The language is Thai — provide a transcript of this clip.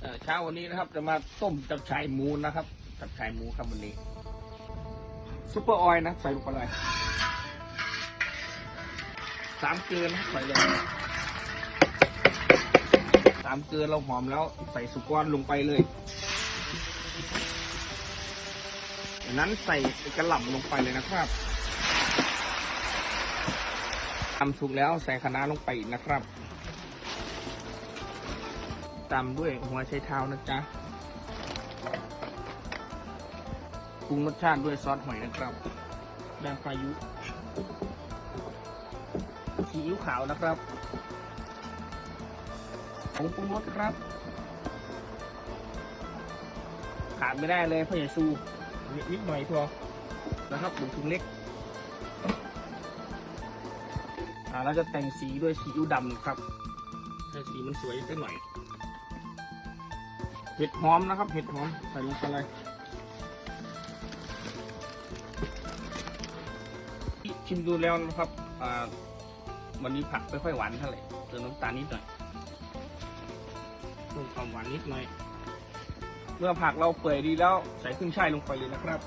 เช้าวันนี้นะครับ จะมาต้มจับฉ่ายหมูนะครับ จับฉ่ายหมูครับวันนี้ซุปเปอร์ออยล์นะใส่ลงไปเลยสามเกลือนะใส่เลยสามเกลือเราหอมแล้วใส่สุกรลงไปเลยจากนั้นใส่กระหล่ำลงไปเลยนะครับทำสุกแล้วใส่คะน้าลงไปอีกนะครับ ตามด้วยหัวไชเท้านะจ๊ะปรุงรสชาติด้วยซอสหอยนะครับแดงพายุซีอิ๊วขาวนะครับผงปรุงรสครับ ขาดไม่ได้เลยพ่อใหญ่ซูนิดหน่อยพอนะครับหนึ่งถุงเล็กอ่าเราจะแต่งสีด้วยซีอิ๊วดำครับให้สีมันสวยสักหน่อย เห็ดหอมนะครับ เห็ดหอมใส่ลงไปเลยชิมดูแล้วนะครับวันนี้ผักไม่ค่อยหวานเท่าไหร่เติมน้ำตาลนิดหน่อยเพิ่มความหวานนิดหน่อย เมื่อผักเราเปื่อยดีแล้วใส่ขึ้นช่ายลงไปเลยนะครับ